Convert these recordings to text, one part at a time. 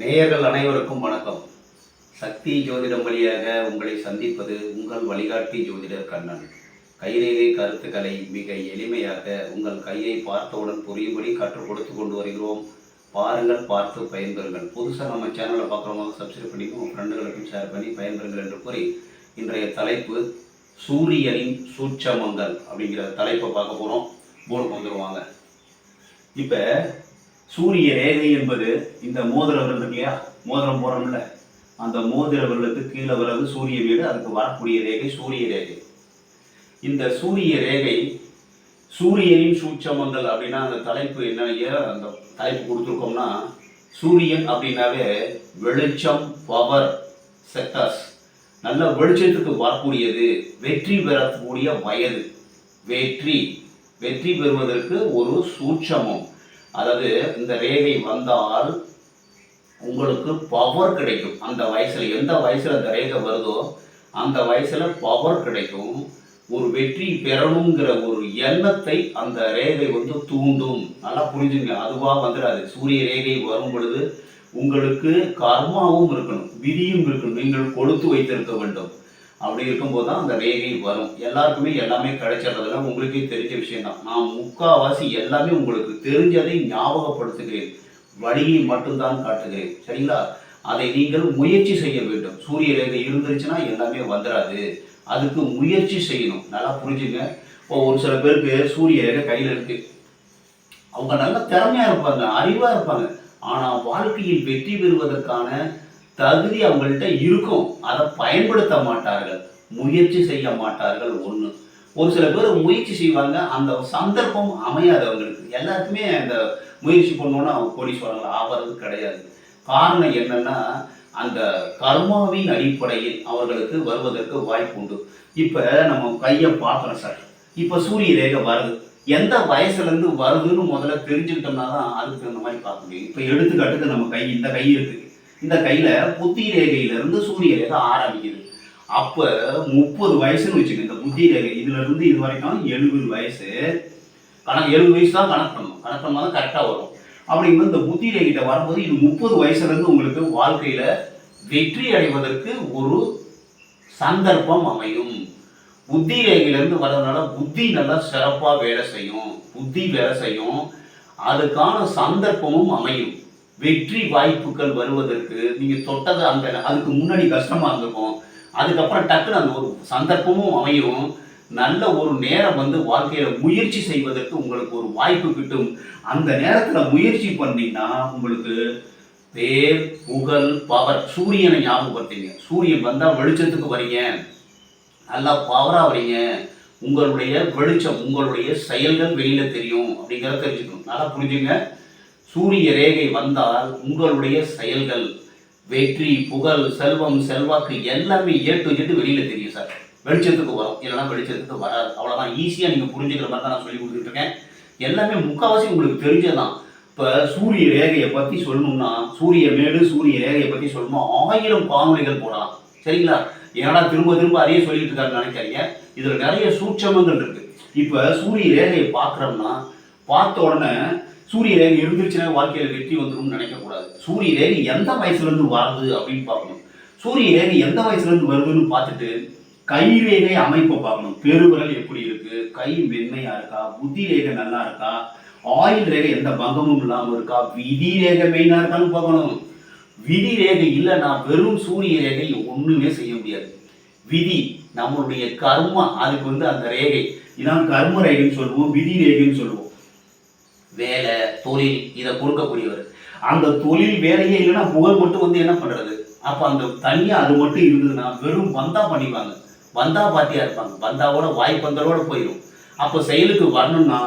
நேயர்கள் அனைவருக்கும் வணக்கம். சக்தி ஜோதிடம் வழியாக உங்களை சந்திப்பது உங்கள் வழிகாட்டி ஜோதிடர் கண்ணன். கைரேகை கருத்துக்களை மிக எளிமையாக உங்கள் கையை பார்த்தவுடன் புரியும்படி கற்றுக் கொடுத்து கொண்டு வருகிறோம். பாருங்கள் பார்த்து பயன்பெறுங்கள். புதுசாக நம்ம சேனலை பார்க்குறவங்க சப்ஸ்கிரைப் பண்ணி உங்கள் ஃப்ரெண்டுகளுக்கும் ஷேர் பண்ணி பயன்பெறுங்கள் என்று கூறி இன்றைய தலைப்பு சூரியனின் சூட்சமங்கள் அப்படிங்கிற தலைப்பை பார்க்க போகிறோம் போர்டு வந்துடுவாங்க இப்போ சூரிய ரேகை என்பது இந்த மோதிர விரல் இல்லையா? மோதிரம் போடுறோம்ல. அந்த மோதிர விரலுக்கு கீழே வர்றது சூரிய வீடு அதுக்கு வரக்கூடிய ரேகை சூரிய ரேகை. இந்த சூரிய ரேகை சூரியனின் சூட்சமங்கள் அப்படின்னா அந்த தலைப்பு என்ன? அந்த தலைப்பு கொடுத்துருக்கோம்னா சூரியன் அப்படின்னாவே வெளிச்சம் பவர் செக்டர்ஸ் நல்ல வெளிச்சத்துக்கு வரக்கூடியது வெற்றி பெறக்கூடிய வயது. வெற்றி வெற்றி பெறுவதற்கு ஒரு சூட்சமம். அதாவது இந்த ரேகை வந்தால் உங்களுக்கு பவர் கிடைக்கும். அந்த வயசில் எந்த வயசில் அந்த ரேகை வருதோ அந்த வயசில் பவர் கிடைக்கும். ஒரு வெற்றி பெறணுங்கிற ஒரு எண்ணத்தை அந்த ரேகை வந்து தூண்டும். நல்லா புரிஞ்சுங்க. அதுவாக வந்துடாது. சூரிய ரேகை வரும் பொழுது உங்களுக்கு கர்மாவும் இருக்கணும். விதியும் இருக்கணும். நீங்கள் கொடுத்து வைத்திருக்க வேண்டும். அப்படி இருக்கும்போது தான் அந்த ரேகை வரும். எல்லாருக்குமே எல்லாமே கிடைச்சிடுறதுல உங்களுக்கே தெரிஞ்ச விஷயம்தான். நான் முக்காவாசி எல்லாமே உங்களுக்கு தெரிஞ்சதை ஞாபகப்படுத்துகிறேன். வழியை மட்டும்தான் காட்டுகிறேன். சரிங்களா? அதை நீங்கள் முயற்சி செய்ய வேண்டும். சூரிய ரேகை இருந்துருச்சுன்னா எல்லாமே வந்துடாது அதுக்கு முயற்சி செய்யணும். நல்லா புரிஞ்சுங்க. இப்போ ஒரு சில பேருக்கு சூரிய ரேகை கையில் இருக்கு. அவங்க நல்ல திறமையா இருப்பாங்க அறிவா இருப்பாங்க. ஆனால் வாழ்க்கையில் வெற்றி பெறுவதற்கான தகுதி அவங்கள்ட்ட இருக்கும். அதை பயன்படுத்த மாட்டார்கள். முயற்சி செய்ய மாட்டார்கள் ஒன்று ஒரு சில பேர் முயற்சி செய்வாங்க. அந்த சந்தர்ப்பம் அமையாது அவங்களுக்கு. எல்லாருக்குமே அந்த முயற்சி பண்ணோன்னா அவங்க கோடீஸ்வரங்கள் ஆவறது கிடையாது. காரணம் என்னன்னா அந்த கர்மாவின் அடிப்படையில் அவர்களுக்கு வருவதற்கு வாய்ப்பு உண்டு. இப்போ நம்ம கையை பார்க்குறோம் சார். இப்போ சூரிய ரேகை வருது. எந்த வயசுலேருந்து வருதுன்னு முதல்ல தெரிஞ்சுக்கிட்டோம்னா தான் அதுக்கு தகுந்த மாதிரி பார்க்க முடியும். இப்போ எடுத்துக்காட்டுக்கு நம்ம கை இந்த கை இருக்குது இந்த கையில புத்தி ரேகையில இருந்து சூரிய ரேகை ஆரம்பிக்குது. அப்ப முப்பது வயசுன்னு வச்சுக்கோங்க இந்த புத்தி ரேகை. இதுல இருந்து இது வரைக்கும் எழுபது வயசு. கணக்கு எழுபது வயசு தான் கணக்கு பண்ணணும். கணக்கு பண்ணால் தான் கரெக்டாக வரும். அப்படிங்கும்போது இந்த புத்தி ரேகிட்ட வரும்போது இது முப்பது வயசுலேருந்து உங்களுக்கு வாழ்க்கையில வெற்றி அடைவதற்கு ஒரு சந்தர்ப்பம் அமையும். புத்தி ரேகையிலேருந்து வர்றதுனால புத்தி நல்லா சிறப்பாக வேலை செய்யும். புத்தி வேலை செய்யும். அதுக்கான சந்தர்ப்பமும் அமையும். வெற்றி வாய்ப்புகள் வருவதற்கு நீங்கள் தொட்டது அந்த அதுக்கு முன்னாடி கஷ்டமாக இருந்திருக்கும். அதுக்கப்புறம் டக்குன்னு அந்த ஒரு சந்தர்ப்பமும் அமையும். நல்ல ஒரு நேரம் வந்து வாழ்க்கையில முயற்சி செய்வதற்கு உங்களுக்கு ஒரு வாய்ப்பு கிட்டும். அந்த நேரத்துல முயற்சி பண்ணீங்கன்னா உங்களுக்கு பேர் புகழ் பவர் சூரியனை ஞாபகப்படுத்தீங்க. சூரியன் வந்தா வெளிச்சத்துக்கு வரீங்க. நல்லா பவரா வரீங்க. உங்களுடைய வெளிச்சம் உங்களுடைய செயல்கள் வெளியில தெரியும் அப்படிங்கிறத தெரிஞ்சுக்கணும். நல்லா புரிஞ்சுங்க. சூரிய ரேகை வந்தால் உங்களுடைய செயல்கள் வெற்றி புகழ் செல்வம் செல்வாக்கு எல்லாமே ஏ வெளியில் தெரியும் சார். வெளிச்சத்துக்கு வரும். இல்லைன்னா வெளிச்சத்துக்கு வராது. அவ்வளோதான் ஈஸியாக நீங்கள் புரிஞ்சுக்கிற மாதிரி தான் நான் சொல்லி கொடுத்துட்ருக்கேன் எல்லாமே முக்கால்வாசி உங்களுக்கு தெரிஞ்சதுதான். இப்போ சூரிய ரேகையை பற்றி சொல்லணும்னா சூரிய மேடு சூரிய ரேகையை பற்றி சொல்லணும்னா ஆயிரம் காணொலிகள் போடலாம். சரிங்களா? ஏன்னா திரும்ப திரும்ப அதையே சொல்லிட்டு இருக்காருன்னு நினைக்காதீங்க. இதில் நிறைய சூட்சமங்கள் இருக்குது இப்போ சூரிய ரேகையை பார்க்குறோம்னா பார்த்த உடனே சூரிய ரேகை இருந்துச்சுன்னா வாழ்க்கையில் வெற்றி வந்துடும் நினைக்கக்கூடாது. சூரிய ரேகை எந்த வயசுலேருந்து வருது அப்படின்னு பார்க்கணும். சூரிய ரேகை எந்த வயசுலேருந்து வருதுன்னு பார்த்துட்டு கை ரேகை அமைப்பை பார்க்கணும். பெருவிரல் எப்படி இருக்குது கை மென்மையாக இருக்கா? புத்தி ரேகை நல்லா இருக்கா? ஆயில் ரேகை எந்த பங்கமும் இல்லாமல் இருக்கா? விதி ரேகை மெயினாக இருக்கான்னு பார்க்கணும். விதி ரேகை இல்லைன்னா வெறும் சூரிய ரேகை ஒன்றுமே செய்ய முடியாது. விதி நம்மளுடைய கர்மா அதுக்கு வந்து அந்த ரேகை. இதான் கர்ம ரேகைன்னு சொல்லுவோம் விதி ரேகைன்னு சொல்லுவோம். வேலை தொழில் இதை கொடுக்கக்கூடியவர். அந்த தொழில் வேலையே இல்லைன்னா புகழ் மட்டும் வந்து என்ன பண்ணுறது அப்போ அந்த தனியாக அது மட்டும் இருந்ததுன்னா வெறும் வந்தா பண்ணிவாங்க வந்தா பாத்தியா இருப்பாங்க. வந்தாவோட வாய்ப்பந்தலோட போயிடும். அப்போ செயலுக்கு வரணும்னா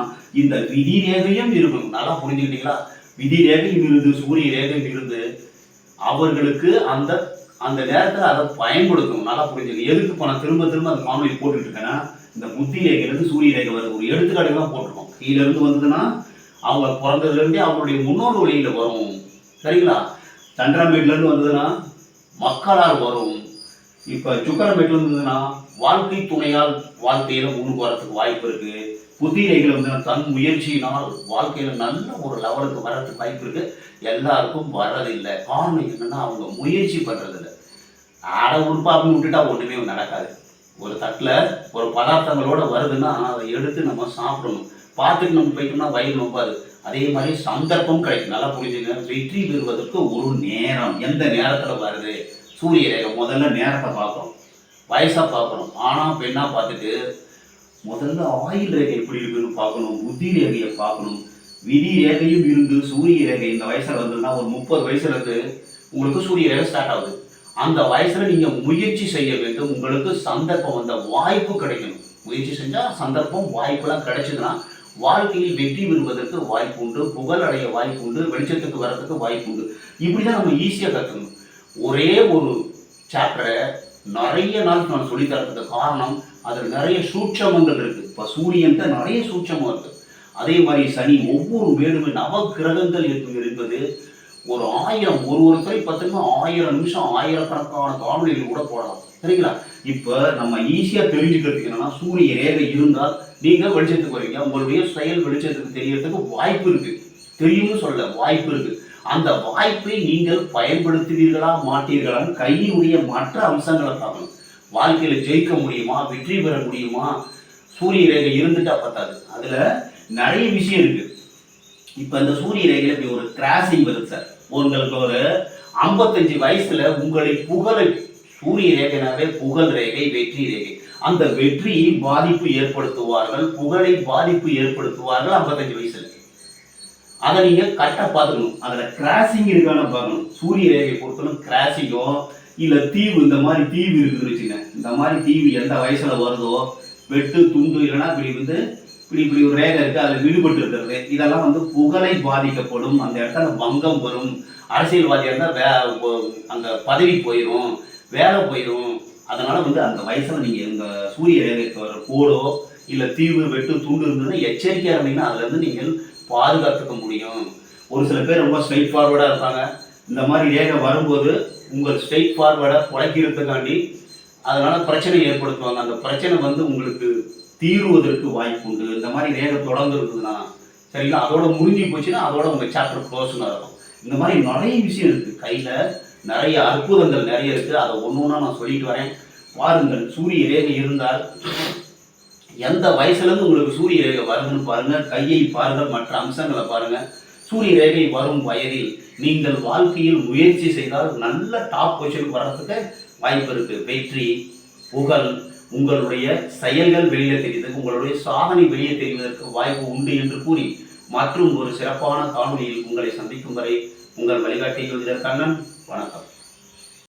இந்த விதி ரேகையும் இருக்கணும். நல்லா புரிஞ்சுக்கிட்டீங்களா? விதி ரேகையும் இருந்து சூரிய ரேகையும் இருந்து அவர்களுக்கு அந்த அந்த நேரத்தில் அதை பயன்படுத்தணும். நல்லா புரிஞ்சுக்கணும் எதுக்கு இப்போ நான் திரும்ப திரும்ப அந்த காணொலி போட்டுட்டு இருக்கேன்னா இந்த புத்தி ரேகையிலேருந்து சூரிய ரேகை வருது. ஒரு எடுத்துக்காட்டு தான் போட்டிருக்கோம். கீழே இருந்து வந்ததுன்னா அவங்க பிறந்ததுலேருந்தே அவங்களுடைய முன்னோர் வழியில் வரும். சரிங்களா? சந்திராமேட்லேருந்து வந்ததுன்னா மக்களால் வரும். இப்போ சுக்கரமேட்டில் இருந்ததுன்னா வாழ்க்கை துணையால் வாழ்க்கையில் முன்னுக்கு வரத்துக்கு வாய்ப்பு இருக்குது புத்திரைகள் வந்து தன் முயற்சியினால் வாழ்க்கையில் நல்ல ஒரு லெவலுக்கு வர்றதுக்கு வாய்ப்பு இருக்குது எல்லாருக்கும் வர்றதில்லை. காரணம் என்னென்னா அவங்க முயற்சி பண்றதில்லை. ஆட உறுப்பாப்புன்னு விட்டுட்டா ஒன்றுமே நடக்காது. ஒரு தட்டில் ஒரு பதார்த்தங்களோட வருதுன்னா அதை எடுத்து நம்ம சாப்பிடணும். பார்த்துட்டு நம்ம போயிட்டோம்னா வயிறு நோப்பாது அதே மாதிரி சந்தர்ப்பம் கிடைக்கும். நல்லா புரிஞ்சுங்க. வெற்றி பெறுவதற்கு ஒரு நேரம். எந்த நேரத்தில் வருது? சூரிய ரேகை முதல்ல நேரத்தை பார்க்குறோம் வயசாக பார்க்குறோம் ஆனால் பெண்ணாக பார்த்துட்டு முதல்ல ஆயில் ரேகை எப்படி இருக்குன்னு பார்க்கணும். புத்தி ரேகையை பார்க்கணும். விதி ரேகையும் இருந்து சூரிய ரேகை இந்த வயசில் வந்ததுன்னா ஒரு முப்பது வயசுல இருந்து உங்களுக்கு சூரிய ரேகை ஸ்டார்ட் ஆகுது. அந்த வயசில் நீங்கள் முயற்சி செய்ய வேண்டும். உங்களுக்கு சந்தர்ப்பம் அந்த வாய்ப்பு கிடைக்கணும். முயற்சி செஞ்சால் சந்தர்ப்பம் வாய்ப்பெல்லாம் கிடைச்சதுன்னா வாழ்க்கையில் வெற்றி பெறுவதற்கு வாய்ப்பு உண்டு புகழ் அடைய வாய்ப்பு உண்டு வெளிச்சத்துக்கு வர்றதுக்கு வாய்ப்பு உண்டு இப்படிதான் நம்ம ஈஸியாக கற்றுக்கணும் ஒரே ஒரு சாப்டரை நிறைய நாள் நான் சொல்லித்தரத்துக்கு காரணம் அதில் நிறைய சூட்சமங்கள் இருக்கு. இப்போ சூரியன்ட்ட நிறைய சூட்சமம் இருக்கு. அதே மாதிரி சனி ஒவ்வொரு வேடுமே நவ கிரகங்கள் இருக்கு என்பது ஒரு ஆயிரம் ஒரு ஒரு துறை பார்த்தீங்கன்னா ஆயிரம் நிமிஷம் ஆயிரக்கணக்கான காணொலிகள் கூட போடலாம். சரிங்களா? இப்போ நம்ம ஈஸியாக தெரிஞ்சுக்கிறதுக்கு என்னன்னா சூரிய ரேகை இருந்தால் நீங்கள் வெளிச்சத்துக்கு வரீங்க உங்களுடைய செயல் வெளிச்சத்துக்கு தெரியறதுக்கு வாய்ப்பு இருக்கு. தெரியும்னு சொல்ல வாய்ப்பு இருக்கு. அந்த வாய்ப்பை நீங்கள் பயன்படுத்துவீர்களா மாட்டீர்களான்னு கையினுடைய மற்ற அம்சங்களை பார்க்கணும். வாழ்க்கையில ஜெயிக்க முடியுமா வெற்றி பெற முடியுமா? சூரிய ரேகை இருந்துட்டா பத்தாது. அதுல நிறைய விஷயம் இருக்கு. இப்ப இந்த சூரிய ரேகையில இப்படி ஒரு கிராசிங் வருது சார் உங்களுக்கு ஒரு ஐம்பத்தஞ்சு வயசுல உங்களை புகழை. சூரிய ரேகைனாவே புகழ் ரேகை வெற்றி ரேகை. அந்த வெற்றியை பாதிப்பு ஏற்படுத்துவார்கள் புகழை பாதிப்பு ஏற்படுத்துவார்கள் ஐம்பத்தஞ்சு வயசுல. அதை நீங்க கரெக்டாக பார்த்துக்கணும். அதுல கிராசிங் இருக்கான பார்க்கணும். சூரிய ரேகை பொறுத்தவரை கிராசிங்கோ இல்ல தீவு இந்த மாதிரி தீவு இருக்குன்னு வச்சுங்க இந்த மாதிரி தீவு எந்த வயசுல வருதோ வெட்டு துண்டு இல்லைன்னா இப்படி வந்து இப்படி இப்படி ஒரு ரேகை இருக்கு அதுல விடுபட்டு இருக்கிறது. இதெல்லாம் வந்து புகழை பாதிக்கப்படும். அந்த இடத்துல பங்கம் வரும். அரசியல்வாதியா இருந்தால் வே அந்த பதவி போயிடும் வேலை போயிடும் அதனால வந்து அந்த வயசுல நீங்க இந்த சூரிய ரேகைக்கு வர கோடோ இல்ல தீவு வெட்டு துண்டு இருந்ததுன்னா எச்சரிக்கையா இருந்தீங்கன்னா அதுல இருந்து நீங்கள் பாதுகாத்துக்க முடியும். ஒரு சில பேர் ரொம்ப ஸ்ட்ரைட் ஃபார்வர்டா இருப்பாங்க. இந்த மாதிரி ரேகை வரும்போது உங்கள் ஸ்ட்ரைட் ஃபார்வர்டை குலைக்கிறதுக்காண்டி அதனால பிரச்சனை ஏற்படுத்துவாங்க. அந்த பிரச்சனை வந்து உங்களுக்கு தீருவதற்கு வாய்ப்பு உண்டு இந்த மாதிரி ரேகை தொடர்ந்து இருக்குதுன்னா சரிங்களா? அதோட முடிஞ்சு போச்சுன்னா அதோட உங்க சாப்டர் க்ளோஸ்னு இருக்கும் இந்த மாதிரி நிறைய விஷயம் இருக்கு. கையில நிறைய அற்புதங்கள் நிறைய இருக்கு. அதை ஒன்று ஒன்றா நான் சொல்லிட்டு வரேன். பாருங்கள் சூரிய ரேகை இருந்தால் எந்த வயசுலேருந்து உங்களுக்கு சூரிய ரேகை வருதுன்னு பாருங்கள் கையை பாருங்கள் மற்ற அம்சங்களை பாருங்கள் சூரிய ரேகை வரும் வயதில் நீங்கள் வாழ்க்கையில் முயற்சி செய்தால் நல்ல டாப் பொசிஷனுக்கு வர்றதுக்கு வாய்ப்பு இருக்குது வெற்றி புகழ் உங்களுடைய செயல்கள் வெளியே தெரிவதற்கு உங்களுடைய சாதனை வெளியே தெரிவதற்கு வாய்ப்பு உண்டு என்று கூறி மற்றும் ஒரு சிறப்பான காணொலியில் உங்களை சந்திக்கும் வரை உங்கள் வழிகாட்டி ஜோதிடர் கண்ணன் வணக்கம்